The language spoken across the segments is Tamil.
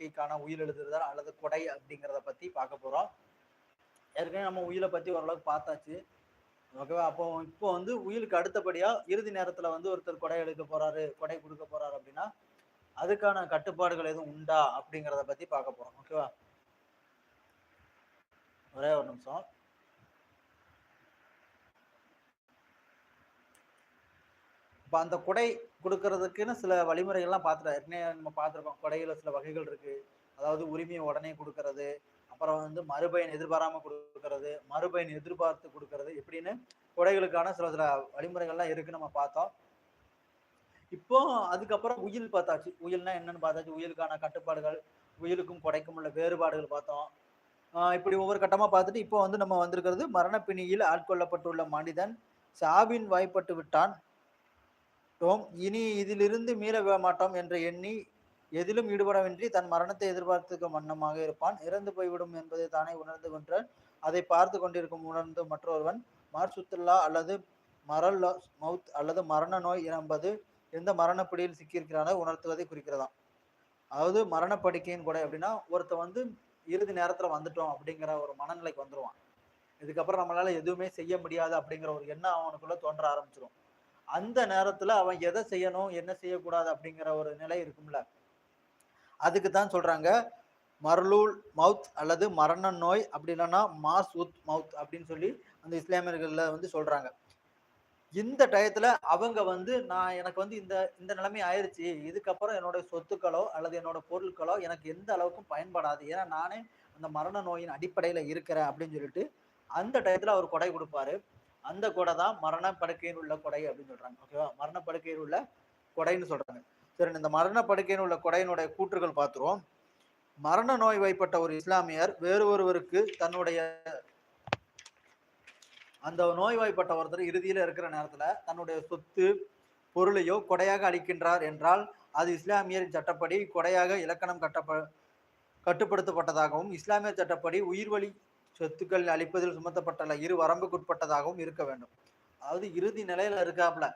வாழ்க்கைக்கான உயில் எழுதுறதா அல்லது கொடை அப்படிங்கிறத பத்தி பார்க்க போறோம். ஏற்கனவே நம்ம உயிலை பத்தி ஓரளவுக்கு பார்த்தாச்சு. ஓகேவா? அப்போ இப்போ வந்து உயிலுக்கு அடுத்தபடியா இறுதி நேரத்துல வந்து ஒருத்தர் கொடை எடுக்க போறாரு கொடை கொடுக்க போறாரு அப்படின்னா அதுக்கான கட்டுப்பாடுகள் எதுவும் உண்டா அப்படிங்கிறத பத்தி பார்க்க போறோம். ஓகேவா? ஒரே ஒரு நிமிஷம். இப்போ அந்த குடை கொடுக்கறதுக்குன்னு சில வழிமுறைகள்லாம் பார்த்துட்டு ஏற்கனவே நம்ம பார்த்துருக்கோம் குடையில் சில வகைகள் இருக்குது அதாவது உரிமையை உடனே கொடுக்கறது அப்புறம் வந்து மறுபயன் எதிர்பாராமல் கொடுக்கறது மறுபயன் எதிர்பார்த்து கொடுக்கறது இப்படின்னு கொடைகளுக்கான சில சில வழிமுறைகள்லாம் இருக்குன்னு நம்ம பார்த்தோம். இப்போ அதுக்கப்புறம் உயில் பார்த்தாச்சு. உயில்னா என்னன்னு பார்த்தாச்சு. உயிலுக்கான கட்டுப்பாடுகள் உயிலுக்கும் கொடைக்கும் உள்ள வேறுபாடுகள் பார்த்தோம். இப்படி ஒவ்வொரு கட்டமாக பார்த்துட்டு இப்போ வந்து நம்ம வந்திருக்கிறது மரணப்பிணியில் ஆட்கொள்ளப்பட்டுள்ள மனிதன் சாவின் வாய்ப்பட்டு விட்டான். டோம் இனி இதிலிருந்து மீள மாட்டோம் என்று எண்ணி எதிலும் ஈடுபடவின்றி தன் மரணத்தை எதிர்பார்த்துக்க வண்ணமாக இருப்பான். இறந்து போய்விடும் என்பதை தானே உணர்ந்து கொன்ற அதை பார்த்து கொண்டிருக்கும் உணர்ந்து மற்றொருவன் மார்சுத்துல்லா அல்லது மரல் மவுத் அல்லது மரண நோய் என்பது எந்த மரணப்பிடியில் சிக்கியிருக்கிறானோ உணர்த்துவதை குறிக்கிறதாம். அதாவது மரணப்படுக்கையின் கூட அப்படின்னா ஒருத்தன் வந்து இறுதி நேரத்தில் வந்துட்டோம் அப்படிங்கிற ஒரு மனநிலைக்கு வந்துடுவான் இதுக்கப்புறம் நம்மளால எதுவுமே செய்ய முடியாது அப்படிங்கிற ஒரு எண்ணம் அவனுக்குள்ள தோன்ற ஆரம்பிச்சிடும் அந்த நேரத்துல அவன் எதை செய்யணும் என்ன செய்யக்கூடாது அப்படிங்கிற ஒரு நிலை இருக்கும்ல. அதுக்கு தான் சொல்றாங்க மர்லூல் மவுத் அல்லது மரண நோய் அப்படி இல்லைன்னா மாஸ் உத் மவுத் அப்படின்னு சொல்லி அந்த இஸ்லாமியர்கள்ல வந்து சொல்றாங்க. இந்த டயத்துல அவங்க வந்து நான் எனக்கு வந்து இந்த இந்த நிலைமை ஆயிடுச்சு இதுக்கப்புறம் என்னோட சொத்துக்களோ அல்லது என்னோட பொருட்களோ எனக்கு எந்த அளவுக்கும் பயன்படாது. ஏன்னா நானே அந்த மரண நோயின் அடிப்படையில இருக்கிறேன் அப்படின்னு சொல்லிட்டு அந்த டயத்துல அவர் கொடை கொடுப்பாரு. அந்த கொடை தான் மரண படுக்கையில் உள்ள கொடை அப்படின்னு சொல்றாங்க. ஓகேவா மரண படுக்கையில் உள்ள கொடைன்னு சொல்றாங்க. சரி இந்த மரண படுக்கையில் உள்ள கொடையினுடைய கூற்றுகள் பார்த்துருவோம். மரண நோய் வைப்பட்ட ஒரு இஸ்லாமியர் வேறு ஒருவருக்கு தன்னுடைய அந்த நோய்வாய்ப்பட்ட ஒருத்தர் இறுதியில இருக்கிற நேரத்துல தன்னுடைய சொத்து பொருளையோ கொடையாக அளிக்கின்றார் என்றால் அது இஸ்லாமியரின் சட்டப்படி கொடையாக இலக்கணம் கட்டப்ப கட்டுப்படுத்தப்பட்டதாகவும் இஸ்லாமிய சட்டப்படி உயிர்வழி சொத்துக்கள் அளிப்பதில் சுமத்தப்பட்டுள்ள இரு வரம்புக்குட்பட்டதாகவும் இருக்க வேண்டும். அதாவது இறுதி நிலையில இருக்காப்ல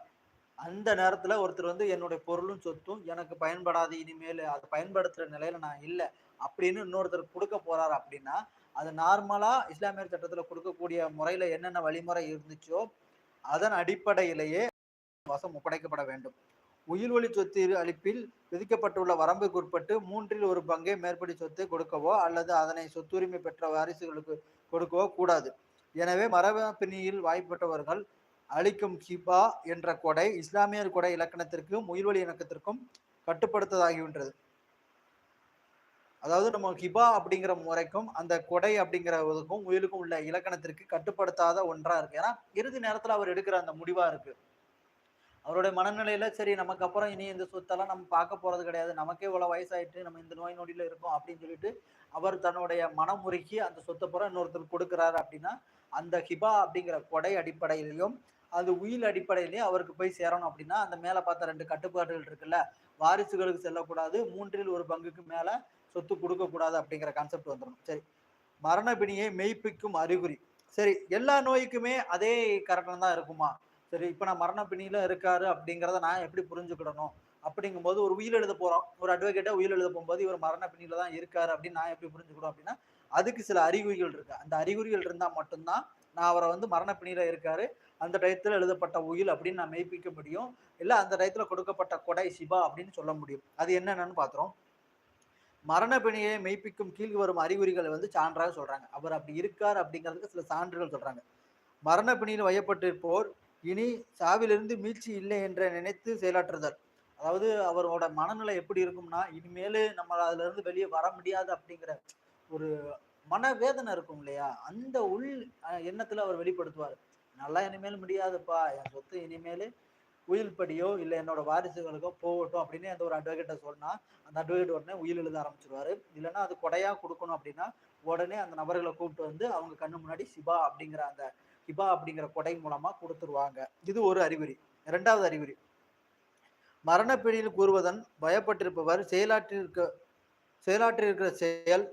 அந்த நேரத்துல ஒருத்தர் வந்து என்னுடைய பொருளும் சொத்தும் எனக்கு பயன்படாது இனிமேல் அதை பயன்படுத்துற நிலையில நான் இல்லை அப்படின்னு இன்னொருத்தர் கொடுக்க போறாரு அப்படின்னா அது நார்மலா இஸ்லாமிய சட்டத்துல கொடுக்கக்கூடிய முறையில என்னென்ன வழிமுறை இருந்துச்சோ அதன் அடிப்படையிலேயே வசம் ஒப்படைக்கப்பட வேண்டும். உயிர்வழி சொத்து அளிப்பில் விதிக்கப்பட்டுள்ள வரம்புக்குட்பட்டு மூன்றில் ஒரு பங்கை மேற்படி சொத்தை கொடுக்கவோ அல்லது அதனை சொத்துரிமை பெற்ற வாரிசுகளுக்கு கொடுக்கவோ கூடாது. எனவே மரபினியில் வாய்ப்பட்டவர்கள் அளிக்கும் ஹிபா என்ற கொடை இஸ்லாமியர் கொடை இலக்கணத்திற்கும் உயிர்வழி இணக்கத்திற்கும் கட்டுப்படுத்ததாகின்றது. அதாவது நம்ம ஹிபா அப்படிங்கிற முறைக்கும் அந்த கொடை அப்படிங்கிறதுக்கும் உயிலுக்கும் உள்ள இலக்கணத்திற்கு கட்டுப்படுத்தாத ஒன்றா இருக்கு. ஏன்னா இறுதி நேரத்துல அவர் எடுக்கிற அந்த முடிவா இருக்கு. அவருடைய மனநிலையில சரி நமக்கு அப்புறம் இனி இந்த சொத்தெல்லாம் நம்ம பார்க்க போறது கிடையாது. நமக்கே இவ்வளவு வயசாயிட்டு நம்ம இந்த நோய் நொடியில இருக்கோம் அப்படின்னு சொல்லிட்டு அவர் தன்னுடைய மனமுறுக்கி அந்த சொத்தை புறம் இன்னொருத்தர் கொடுக்குறாரு அப்படின்னா அந்த ஹிபா அப்படிங்கிற கொடை அடிப்படையிலையும் அது உயில் அடிப்படையிலையும் அவருக்கு போய் சேரணும் அப்படின்னா அந்த மேலே பார்த்த ரெண்டு கட்டுப்பாடுகள் இருக்குல்ல வாரிசுகளுக்கு செல்லக்கூடாது மூன்றில் ஒரு பங்குக்கு மேல சொத்து கொடுக்கக்கூடாது அப்படிங்கிற கான்செப்ட் வந்துடும் சரி. மரணபிணியை மெய்ப்பிக்கும் அறிகுறி. சரி எல்லா நோய்க்குமே அதே கரெக்டாக தான் இருக்குமா? சரி இப்போ நான் மரண பிணியில இருக்காரு அப்படிங்கிறத நான் எப்படி புரிஞ்சுக்கிடணும்? அப்படிங்கும்போது ஒரு உயிர் எழுத போறோம். ஒரு அட்வொகேட்டா உயிர் எழுத போகும்போது இவர் மரண பிணியில தான் இருக்காரு அப்படின்னு நான் எப்படி புரிஞ்சுக்கணும் அப்படின்னா அதுக்கு சில அறிகுறிகள் இருக்கு. அந்த அறிகுறிகள் இருந்தா மட்டும்தான் நான் அவரை வந்து மரண பிணியில இருக்காரு. அந்த டயத்துல எழுதப்பட்ட உயில் அப்படின்னு நான் மெய்ப்பிக்க முடியும். இல்ல அந்த டயத்துல கொடுக்கப்பட்ட கொடை சிபா அப்படின்னு சொல்ல முடியும். அது என்னென்னு பாத்துறோம். மரண பிணியை மெய்ப்பிக்கும் கீழ் வரும் அறிகுறிகளை வந்து சான்றாக சொல்றாங்க. அவர் அப்படி இருக்கார் அப்படிங்கிறதுக்கு சில சான்றுகள் சொல்றாங்க. மரண பிணியில் வயப்பட்டிருப்போர் இனி சாவிலிருந்து மீட்சி இல்லை என்று நினைத்து செயலாற்றுதல். அதாவது அவரோட மனநிலை எப்படி இருக்கும்னா இனிமேல் நம்ம அதுல இருந்து வெளியே வர முடியாது அப்படிங்கிற ஒரு மனவேதனை இருக்கும் இல்லையா? அந்த உள் எண்ணத்துல அவர் வெளிப்படுத்துவார். நல்லா இனிமேல் முடியாதுப்பா என் சொத்து இனிமேல் உயில் படியோ இல்லை என்னோட வாரிசுகளுக்கோ போகட்டும் அப்படின்னு அந்த ஒரு அட்வொகேட்டை சொன்னா அந்த அட்வொகேட் உடனே உயில் எழுத ஆரம்பிச்சிருவாரு. இல்லைன்னா அது கொடையா கொடுக்கணும் அப்படின்னா உடனே அந்த நபர்களை கூப்பிட்டு வந்து அவங்க கண்ணு முன்னாடி சிபா அப்படிங்கிற அந்த ஹிபா அப்படிங்கிற கொடை மூலமா கொடுத்துருவாங்க. இது ஒரு அறிகுறி. இரண்டாவது அறிகுறி. மரணப்பிடியில் கூறுவதன் பயப்பட்டிருப்பவர் செயலாற்றிருக்க செயலாற்றிருக்கிற செயல்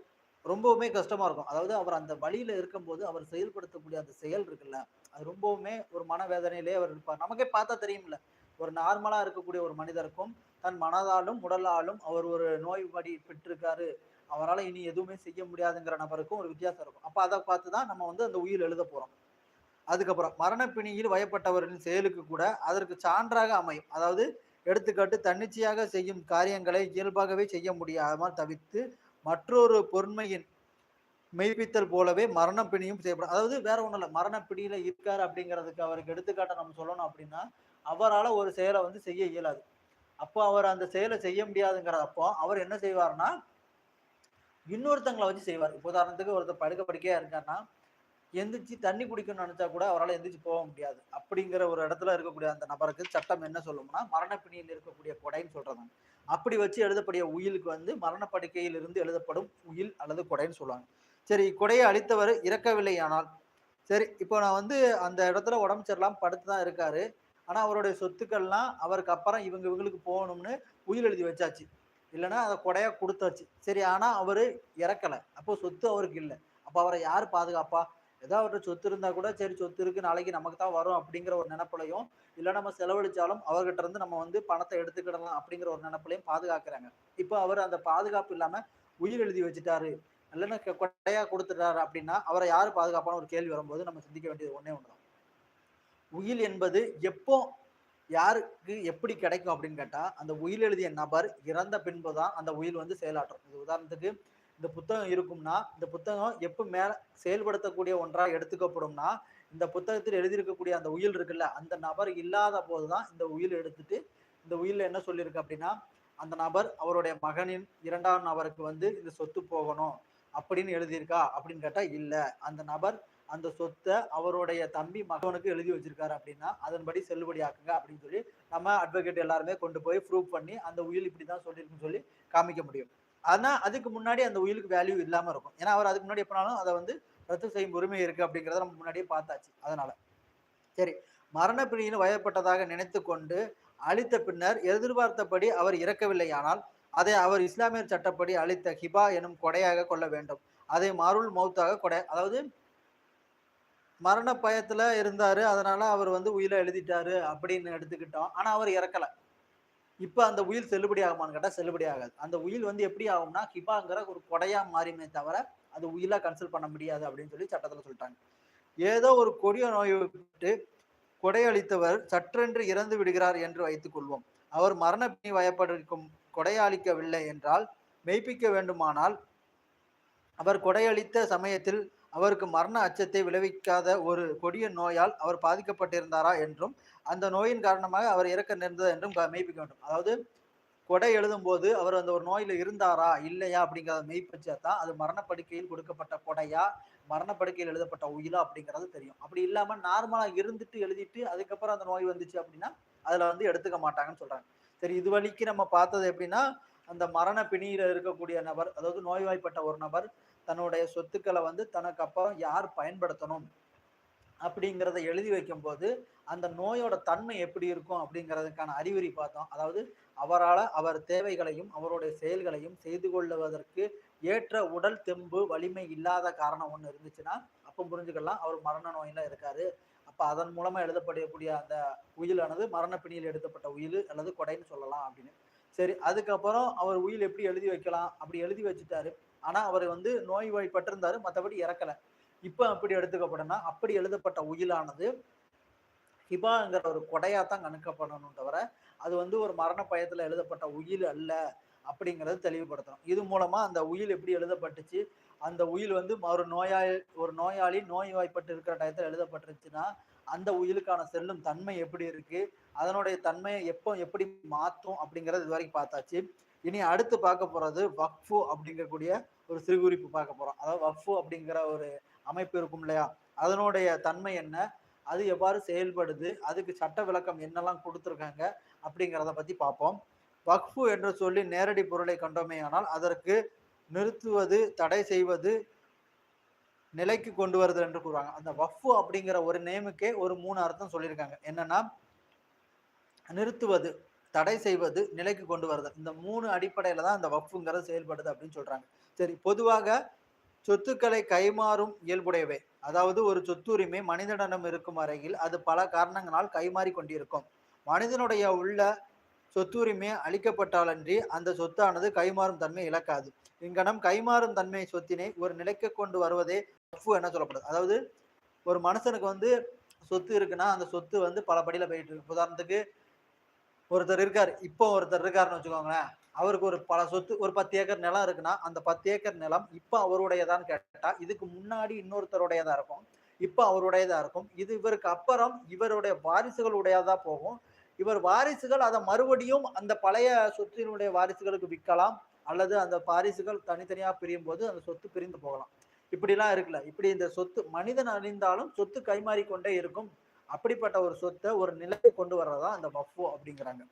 ரொம்பவுமே கஷ்டமா இருக்கும். அதாவது அவர் அந்த வழியில இருக்கும்போது அவர் செயல்படுத்தக்கூடிய அந்த செயல் இருக்குல்ல அது ரொம்பவுமே ஒரு மனவேதனையிலே அவர் இருப்பார். நமக்கே பார்த்தா தெரியும்ல ஒரு நார்மலா இருக்கக்கூடிய ஒரு மனிதருக்கும் தன் மனதாலும் உடலாலும் அவர் ஒரு நோய் படி பெற்றிருக்காரு. அவரால் இனி எதுவுமே செய்ய முடியாதுங்கிற நபருக்கும் ஒரு வித்தியாசம் இருக்கும். அப்போ அதை பார்த்து தான் நம்ம வந்து அந்த உயிர் எழுத போகிறோம் அதுக்கப்புறம் மரணப்பிணியில் வயப்பட்டவர்களின் செயலுக்கு கூட அதற்கு சான்றாக அமையும். அதாவது எடுத்துக்காட்டு தன்னிச்சையாக செய்யும் காரியங்களை இயல்பாகவே செய்ய முடியாமல் தவிர்த்து மற்றொரு பொறுமையின் மெய்ப்பித்தல் போலவே மரணப்பிணியும் செய்யப்படும். அதாவது வேற ஒன்றும் இல்லை மரணப்பிடியில் இருக்கார் இருக்காரு அப்படிங்கிறதுக்கு அவருக்கு எடுத்துக்காட்டை நம்ம சொல்லணும் அப்படின்னா அவரால் ஒரு செயலை வந்து செய்ய இயலாது. அப்போ அவர் அந்த செயலை செய்ய முடியாதுங்கிறப்போ அவர் என்ன செய்வார்னா இன்னொருத்தங்களை வச்சு செய்வார். இப்போ உதாரணத்துக்கு ஒருத்தர் படுக்க படுக்கையா இருக்காருன்னா எந்திரிச்சு தண்ணி குடிக்கணும்னு நினைச்சா கூட அவரால் எந்திரிச்சு போக முடியாது. அப்படிங்கிற ஒரு இடத்துல இருக்கக்கூடிய அந்த நபருக்கு சட்டம் என்ன சொல்லும்னா மரணப்பிணியில் இருக்கக்கூடிய கொடைன்னு சொல்கிறாங்க அப்படி வச்சு எழுதப்படிய உயிலுக்கு வந்து மரணப்படுக்கையில் இருந்து எழுதப்படும் உயில் அல்லது கொடைன்னு சொல்லுவாங்க. சரி கொடையை அளித்தவர் இறக்கவில்லையானால் சரி இப்போ நான் வந்து அந்த இடத்துல உடம்பு சரியில்லாமல் படுத்து தான் இருக்காரு. ஆனால் அவருடைய சொத்துக்கள்லாம் அவருக்கு அப்புறம் இவங்க இவங்களுக்கு போகணும்னு உயில் எழுதி வச்சாச்சு. இல்லைன்னா அதை கொடையாக கொடுத்தாச்சு. சரி ஆனால் அவர் இறக்கலை. அப்போ சொத்து அவருக்கு இல்லை. அப்போ அவரை யார் பாதுகாப்பா? ஏதாவது ஒரு சொத்து இருந்தா கூட சரி சொத்து இருக்கு நாளைக்கு நமக்கு தான் வரும் அப்படிங்கிற ஒரு நினைப்புலையும் இல்லை நம்ம செலவழிச்சாலும் அவர்கிட்ட இருந்து நம்ம வந்து பணத்தை எடுத்துக்கிடலாம் அப்படிங்கிற ஒரு நினைப்புலையும் பாதுகாக்கிறாங்க. இப்போ அவர் அந்த பாதுகாப்பு இல்லாம உயிர் எழுதி வச்சுட்டாரு. இல்லைன்னா கொடையா கொடுத்துட்டாரு அப்படின்னா அவரை யார் பாதுகாப்பான ஒரு கேள்வி வரும்போது நம்ம சிந்திக்க வேண்டியது ஒன்றே ஒண்ணுதான். உயில் என்பது எப்போ யாருக்கு எப்படி கிடைக்கும் அப்படின்னு கேட்டால் அந்த உயில் எழுதிய நபர் இறந்த பின்பு தான் அந்த உயில் வந்து செயலாற்றும். இது உதாரணத்துக்கு இந்த புத்தகம் இருக்கும்னா இந்த புத்தகம் எப்போ மேலே செயல்படுத்தக்கூடிய ஒன்றாக எடுத்துக்கப்படும்னா இந்த புத்தகத்தில் எழுதியிருக்கக்கூடிய அந்த உயில் இருக்குல்ல அந்த நபர் இல்லாத போது தான் இந்த உயில் எடுத்துட்டு இந்த உயிலில் என்ன சொல்லியிருக்கு அப்படின்னா அந்த நபர் அவருடைய மகனின் இரண்டாம் நபருக்கு வந்து இந்த சொத்து போகணும் அப்படின்னு எழுதியிருக்கா அப்படின்னு கேட்டால் இல்லை. அந்த நபர் அந்த சொத்தை அவருடைய தம்பி மகனுக்கு எழுதி வச்சிருக்காரு அப்படின்னா அதன்படி செல்லுபடி ஆக்குங்க அப்படின்னு சொல்லி நம்ம அட்வொகேட் எல்லாருமே கொண்டு போய் ப்ரூவ் பண்ணி அந்த உயில் இப்படி தான் சொல்லியிருக்குன்னு சொல்லி காமிக்க முடியும். ஆனால் அதுக்கு முன்னாடி அந்த உயிலுக்கு வேல்யூ இல்லாமல் இருக்கும். ஏன்னா அவர் அதுக்கு முன்னாடி எப்போனாலும் அதை வந்து ரத்து செய்யும் உரிமை இருக்கு அப்படிங்கிறத நம்ம முன்னாடியே பார்த்தாச்சு. அதனால். சரி. மரண பிணியில் வயப்பட்டதாக நினைத்து கொண்டு அழித்த பின்னர் எதிர்பார்த்தபடி அவர் இறக்கவில்லையானால் அதை அவர் இஸ்லாமியர் சட்டப்படி அளித்த ஹிபா எனும் கொடையாக கொள்ள வேண்டும். அதை மருள் மௌத்தாக கொடை அதாவது மரண பயத்தில் இருந்தார் அதனால் அவர் வந்து உயிரை எழுதிட்டாரு அப்படின்னு எடுத்துக்கிட்டோம். ஆனால் அவர் இறக்கல. இப்போ அந்த உயில் செல்லுபடி ஆகுமான்னு கேட்டால் செல்லுபடி ஆகாது. அந்த உயில் வந்து எப்படி ஆகும்னா ஹிபாங்கிற ஒரு கொடையா மாறிமே தவிர அது உயிலாக கன்சல்ட் பண்ண முடியாது அப்படின்னு சொல்லி சட்டத்தில் சொல்லிட்டாங்க. ஏதோ ஒரு கொடிய நோயை விட்டு கொடையளித்தவர் சற்றென்று இறந்து விடுகிறார் என்று வைத்துக் கொள்வோம். அவர் மரண பிணி வயப்பட்டிருக்கும் கொடையளிக்கவில்லை என்றால் மெய்ப்பிக்க வேண்டுமானால் அவர் கொடையளித்த சமயத்தில் அவருக்கு மரண அச்சத்தை விளைவிக்காத ஒரு கொடிய நோயால் அவர் பாதிக்கப்பட்டிருந்தாரா என்றும் அந்த நோயின் காரணமாக அவர் இறக்க நேர்ந்தது என்றும் மெய்ப்பிக்க வேண்டும். அதாவது கொடை எழுதும் போது அவர் அந்த ஒரு நோயில இருந்தாரா இல்லையா அப்படிங்கிறத மெய்ப்பிச்சா தான் அது மரணப்படுக்கையில் கொடுக்கப்பட்ட கொடையா மரணப்படுக்கையில் எழுதப்பட்ட உயிலா அப்படிங்கிறது தெரியும். அப்படி இல்லாம நார்மலா இருந்துட்டு எழுதிட்டு அதுக்கப்புறம் அந்த நோய் வந்துச்சு அப்படின்னா அதுல வந்து எடுத்துக்க மாட்டாங்கன்னு சொல்றாங்க. சரி இது வரைக்கும் நம்ம பார்த்தது எப்படின்னா அந்த மரண பிணியில இருக்கக்கூடிய நபர் அதாவது நோய்வாய்ப்பட்ட ஒரு நபர் தன்னுடைய சொத்துக்களை வந்து தனக்கு அப்புறம் யார் பயன்படுத்தணும் அப்படிங்கிறத எழுதி வைக்கும்போது அந்த நோயோட தன்மை எப்படி இருக்கும் அப்படிங்கிறதுக்கான அறிகுறி பார்த்தோம். அதாவது அவரால் அவர் தேவைகளையும் அவருடைய செயல்களையும் செய்து கொள்ளுவதற்கு ஏற்ற உடல் தெம்பு வலிமை இல்லாத காரணம் ஒன்று இருந்துச்சுன்னா அப்போ புரிஞ்சுக்கலாம். அவர் மரண நோயில் இருக்காரு. அப்போ அதன் மூலமாக எழுதப்படக்கூடிய அந்த உயிலானது மரண பிணியில் எழுதப்பட்ட உயில் அல்லது கொடைன்னு சொல்லலாம் அப்படின்னு. சரி அதுக்கப்புறம் அவர் உயில் எப்படி எழுதி வைக்கலாம்? அப்படி எழுதி வச்சுட்டாரு. ஆனா அவர் வந்து நோய்வாய்ப்பட்டிருந்தாரு மற்றபடி இறக்கல. இப்போ அப்படி எடுத்துக்கப்படும்னா அப்படி எழுதப்பட்ட உயிலானது ஹிபாங்கிற ஒரு கொடையா தான் கணக்கப்படணும் தவிர அது வந்து ஒரு மரண பயத்துல எழுதப்பட்ட உயில் அல்ல அப்படிங்கறது தெளிவுபடுத்தணும். இது மூலமா அந்த உயில் எப்படி எழுதப்பட்டுச்சு? அந்த உயில் வந்து ஒரு நோயாளி ஒரு நோயாளி நோய்வாய்ப்பட்டு இருக்கிற டயத்துல எழுதப்பட்டுருச்சுன்னா அந்த உயிலுக்கான செல்லும் தன்மை எப்படி இருக்கு? அதனுடைய தன்மையை எப்போ எப்படி மாத்தும் அப்படிங்கறது இது வரைக்கும் பார்த்தாச்சு. இனி அடுத்து பார்க்க போறது வக்ஃபு அப்படிங்கக்கூடிய ஒரு சிறுகுறிப்பு பார்க்க போறோம். அதாவது வக்ஃபு அப்படிங்கிற ஒரு அமைப்பு இருக்கும் இல்லையா? அதனுடைய தன்மை என்ன? அது எவ்வாறு செயல்படுது? அதுக்கு சட்ட விளக்கம் என்னெல்லாம் கொடுத்துருக்காங்க அப்படிங்கிறத பத்தி பார்ப்போம். வக்ஃபு என்று சொல்லி நேரடி பொருளை கண்டோமேயானால் அதற்கு நிறுத்துவது தடை செய்வது நிலைக்கு கொண்டு வருதல் என்று கூறுவாங்க. அந்த வஃபு அப்படிங்கிற ஒரு நேமுக்கே ஒரு மூணு அர்த்தம் சொல்லியிருக்காங்க. என்னன்னா நிறுத்துவது. தடை செய்வது நிலைக்கு கொண்டு வருது. இந்த மூணு அடிப்படையில தான் அந்த வக்ஃபுங்கிறது செயல்படுது அப்படின்னு சொல்றாங்க. சரி பொதுவாக சொத்துக்களை கைமாறும் இயல்புடையவை. அதாவது ஒரு சொத்துரிமை மனிதனிடம் இருக்கும் வரையில் அது பல காரணங்களால் கைமாறி கொண்டிருக்கும். மனிதனுடைய உள்ள சொத்துரிமை அளிக்கப்பட்டாலன்றி அந்த சொத்தானது கைமாறும் தன்மை இழக்காது. இங்கனம் கைமாறும் தன்மை சொத்தினை ஒரு நிலைக்கு கொண்டு வருவதே வக்ஃபு என்ன சொல்லப்படுது. அதாவது ஒரு மனுஷனுக்கு வந்து சொத்து இருக்குன்னா அந்த சொத்து வந்து பல படியில் போயிட்டு இருக்கு. உதாரணத்துக்கு ஒருத்தர் இருக்கார். இப்போ ஒருத்தர் இருக்காருன்னு வச்சுக்கோங்களேன். அவருக்கு ஒரு பல சொத்து ஒரு பத்து ஏக்கர் நிலம் இருக்குன்னா அந்த பத்து ஏக்கர் நிலம் இப்போ அவருடையதான்னு கேட்டால் இதுக்கு முன்னாடி இன்னொருத்தருடையதாக இருக்கும். இப்போ அவருடையதாக இருக்கும். இது இவருக்கு அப்புறம் இவருடைய வாரிசுகளுடையதான் போகும். இவர் வாரிசுகள் அதை மறுபடியும் அந்த பழைய சொத்தினுடைய வாரிசுகளுக்கு விற்கலாம். அல்லது அந்த வாரிசுகள் தனித்தனியாக பிரியும் போது அந்த சொத்து பிரிந்து போகலாம். இப்படிலாம் இருக்குல்ல. இப்படி இந்த சொத்து மனிதன் அறிந்தாலும் சொத்து கைமாறிக்கொண்டே இருக்கும். அப்படிப்பட்ட ஒரு சொத்தை ஒரு நிலைக்கு கொண்டு வர்றதா அந்த வஃபு அப்படிங்கிறாங்க.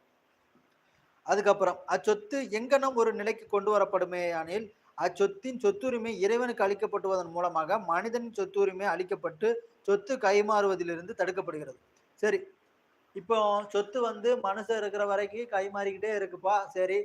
அதுக்கப்புறம் அச்சொத்து எங்கனம் ஒரு நிலைக்கு கொண்டு வரப்படுமேயானில் அச்சொத்தின் சொத்துரிமை இறைவனுக்கு அளிக்கப்படுவதன் மூலமாக மனிதனின் சொத்துரிமை அளிக்கப்பட்டு சொத்து கைமாறுவதிலிருந்து தடுக்கப்படுகிறது. சரி இப்போ சொத்து வந்து மனசு இருக்கிற வரைக்கும் கைமாறிக்கிட்டே இருக்குப்பா சரி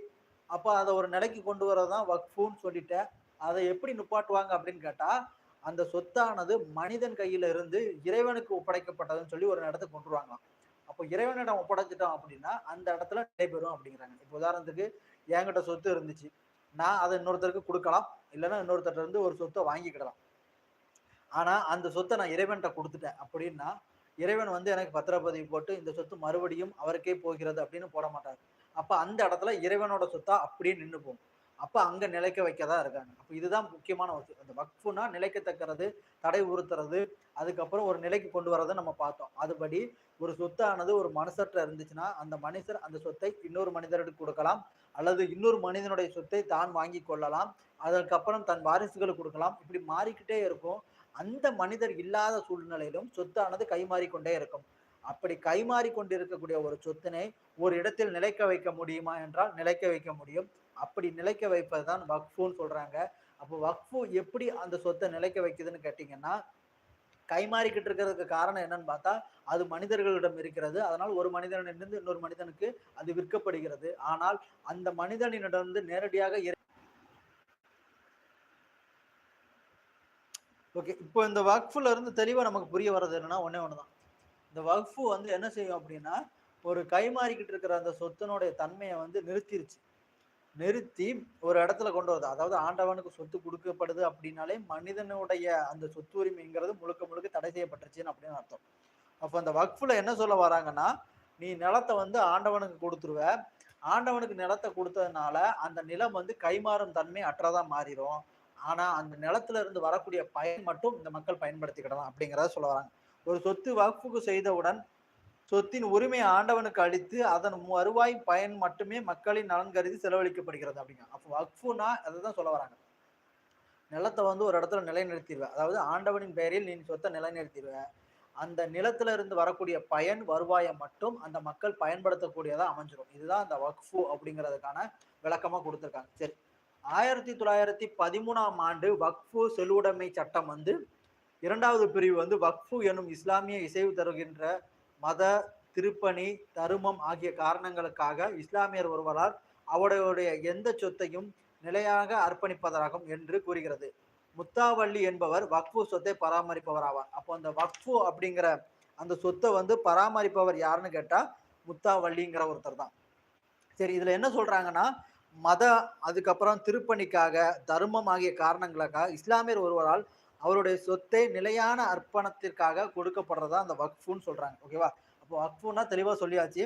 அப்போ அதை ஒரு நிலைக்கு கொண்டு வரதான் வக்ஃபுன்னு சொல்லிட்டேன். அதை எப்படி நிப்பாட்டுவாங்க அப்படின்னு கேட்டால் அந்த சொத்தானது மனிதன் கையில இருந்து இறைவனுக்கு ஒப்படைக்கப்பட்டதுன்னு சொல்லி ஒரு இடத்த கொண்டு வருவாங்களாம். அப்போ இறைவனிடம் ஒப்படைச்சிட்டோம் அப்படின்னா அந்த இடத்துல நடைபெறும் அப்படிங்கிறாங்க. இப்போ உதாரணத்துக்கு என்கிட்ட சொத்து இருந்துச்சு. நான் அதை இன்னொருத்தருக்கு கொடுக்கலாம். இல்லைன்னா இன்னொருத்தர்கிட்ட இருந்து ஒரு சொத்தை வாங்கிக்கிடலாம். ஆனா அந்த சொத்தை நான் இறைவன்கிட்ட கொடுத்துட்டேன் அப்படின்னா இறைவன் வந்து எனக்கு பத்திரப்பதிவு போட்டு இந்த சொத்து மறுபடியும் அவருக்கே போகிறது அப்படின்னு போட மாட்டார் அப்ப அந்த இடத்துல இறைவனோட சொத்தா அப்படியே நின்று போகும். அப்போ அங்கே நிலைக்க வைக்க தான் இருக்காங்க. அப்போ இதுதான் முக்கியமான ஒரு அந்த வக்ஃபுனா நிலைக்கத்தக்கிறது தடை உறுத்துறது அதுக்கப்புறம் ஒரு நிலைக்கு கொண்டு வரதை நம்ம பார்த்தோம். அதுபடி ஒரு சொத்தானது ஒரு மனுஷர்கிட்ட இருந்துச்சுன்னா அந்த மனுஷர் அந்த சொத்தை இன்னொரு மனிதருக்கு கொடுக்கலாம் அல்லது இன்னொரு மனிதனுடைய சொத்தை தான் வாங்கி கொள்ளலாம் அதற்கப்புறம் தன் வாரிசுகளுக்கு கொடுக்கலாம். இப்படி மாறிக்கிட்டே இருக்கும். அந்த மனிதர் இல்லாத சூழ்நிலையிலும் சொத்தானது கைமாறிக்கொண்டே இருக்கும். அப்படி கைமாறி கொண்டிருக்கக்கூடிய ஒரு சொத்தினை ஒரு இடத்தில் நிலைக்க வைக்க முடியுமா என்றால் நிலைக்க வைக்க முடியும். அப்படி நிலைக்க வைப்பது தான் வக்ஃபுன்னு சொல்றாங்க. அப்போ வக்ஃபு எப்படி அந்த சொத்தை நிலைக்க வைக்குதுன்னு கேட்டிங்கன்னா கைமாறிக்கிட்டு இருக்கிறதுக்கு காரணம் என்னன்னு பார்த்தா அது மனிதர்களிடம் இருக்கிறது. அதனால் ஒரு மனிதனிடமிருந்து இன்னொரு மனிதனுக்கு அது விற்கப்படுகிறது. ஆனால் அந்த மனிதனிடமிருந்து நேரடியாக ஓகே இப்போ இந்த வக்ஃபுல இருந்து தெளிவாக நமக்கு புரிய வர்றது என்னன்னா ஒன்றே ஒன்று தான் இந்த வக்ஃபு வந்து என்ன செய்யும் அப்படின்னா ஒரு கைமாறிக்கிட்டு இருக்கிற அந்த சொத்தினுடைய தன்மையை வந்து நிறுத்திருச்சு. நிறுத்தி ஒரு இடத்துல கொண்டு வருது. அதாவது ஆண்டவனுக்கு சொத்து கொடுக்கப்படுது அப்படின்னாலே மனிதனுடைய அந்த சொத்து உரிமைங்கிறது முழுக்க முழுக்க தடை செய்யப்பட்டுருச்சுன்னு அப்படின்னு அர்த்தம். அப்போ அந்த வக்ஃபில் என்ன சொல்ல வராங்கன்னா நீ நிலத்தை வந்து ஆண்டவனுக்கு கொடுத்துருவ. ஆண்டவனுக்கு நிலத்தை கொடுத்ததுனால அந்த நிலம் வந்து கைமாறும் தன்மை அற்றதாக மாறிடும் ஆனால் அந்த நிலத்துல இருந்து வரக்கூடிய பயன் மட்டும் இந்த மக்கள் பயன்படுத்திக்கிடலாம் அப்படிங்கிறத சொல்ல வராங்க. ஒரு சொத்து வக்ஃபுக்கு செய்தவுடன் சொத்தின் உரிமை ஆண்டவனுக்கு அளித்து அதன் வருவாய் பயன் மட்டுமே மக்களின் நலன் கருதி செலவழிக்கப்படுகிறது அப்படிங்க. அப்போ வக்ஃபுனா அதை தான் சொல்ல வராங்க. நிலத்தை வந்து ஒரு இடத்துல நிலைநிறுத்திடுவேன் அதாவது ஆண்டவனின் பெயரில் நீ சொத்தை நிலைநிறுத்திடுவேன் அந்த நிலத்துல இருந்து வரக்கூடிய பயன் வருவாயை மட்டும் அந்த மக்கள் பயன்படுத்தக்கூடியதாக அமைஞ்சிடும் இதுதான் அந்த வக்ஃபு அப்படிங்கிறதுக்கான விளக்கமாக கொடுத்துருக்காங்க. சரி. ஆயிரத்தி தொள்ளாயிரத்தி பதிமூணாம் ஆண்டு வக்ஃபு செல்லுடைமை சட்டம் வந்து இரண்டாவது பிரிவு வந்து வக்ஃபு எனும் இஸ்லாமிய இசைவு தருகின்ற மத திருப்பணி தருமம் ஆகிய காரணங்களுக்காக இஸ்லாமியர் ஒருவரால் அவருடைய எந்த சொத்தையும் நிலையாக அர்ப்பணிப்பதாகும் என்று கூறுகிறது. முத்தாவள்ளி என்பவர் வக்ஃபு சொத்தை பராமரிப்பவர் ஆவார் அப்போ அந்த வக்ஃபு அப்படிங்கிற அந்த சொத்தை வந்து பராமரிப்பவர் யாருன்னு கேட்டால் முத்தாவள்ளிங்கிற ஒருத்தர் தான். சரி இதில் என்ன சொல்கிறாங்கன்னா மத அதுக்கப்புறம் திருப்பணிக்காக தர்மம் ஆகிய காரணங்களுக்காக இஸ்லாமியர் ஒருவரால் அவருடைய சொத்தை நிலையான அர்ப்பணத்திற்காக கொடுக்கப்படுறதா அந்த வக்ஃபுன்னு சொல்றாங்க. ஓகேவா அப்போ வக்ஃபுன்னா தெளிவாக சொல்லியாச்சு.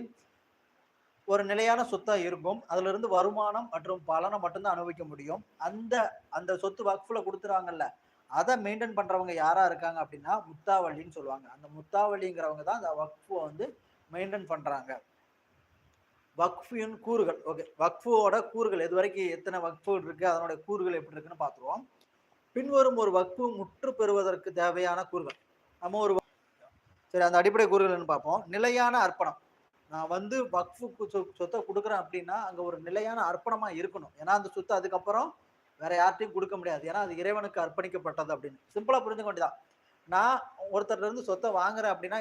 ஒரு நிலையான சொத்தாக இருக்கும் அதுல இருந்து வருமானம் மற்றும் பலனை மட்டும்தான் அனுபவிக்க முடியும். அந்த அந்த சொத்து வக்ஃபுல கொடுத்துறாங்கல்ல அதை மெயின்டைன் பண்றவங்க யாரா இருக்காங்க அப்படின்னா முத்தாவள்ளின்னு சொல்லுவாங்க. அந்த முத்தாவள்ளிங்கிறவங்க தான் அந்த வக்ஃபுவை வந்து மெயின்டைன் பண்றாங்க. வக்ஃபின் கூறுகள் ஓகே வக்ஃபுவோட கூறுகள் இது வரைக்கும் எத்தனை வக்ஃபு இருக்கு அதனுடைய கூறுகள் எப்படி இருக்குன்னு பார்த்துருவோம். பின்வரும் ஒரு வக்ஃபு முற்று பெறுவதற்கு தேவையான கூறுகள். நம்ம ஒரு சரி அந்த அடிப்படை கூறுகள்னு பார்ப்போம். நிலையான அர்ப்பணம். நான் வந்து வக்ஃபுக்கு சொ- சொத்தை கொடுக்குறேன் அப்படின்னா அங்கே ஒரு நிலையான அர்ப்பணமாக இருக்கணும். ஏன்னா அந்த சொத்து அதுக்கப்புறம் வேற யார்ட்டையும் கொடுக்க முடியாது. ஏன்னா அது இறைவனுக்கு அர்ப்பணிக்கப்பட்டது அப்படின்னு. சிம்பிளாக புரிஞ்சுக்க வேண்டியதான் நான் ஒருத்தர்லேருந்து சொத்தை வாங்குறேன் அப்படின்னா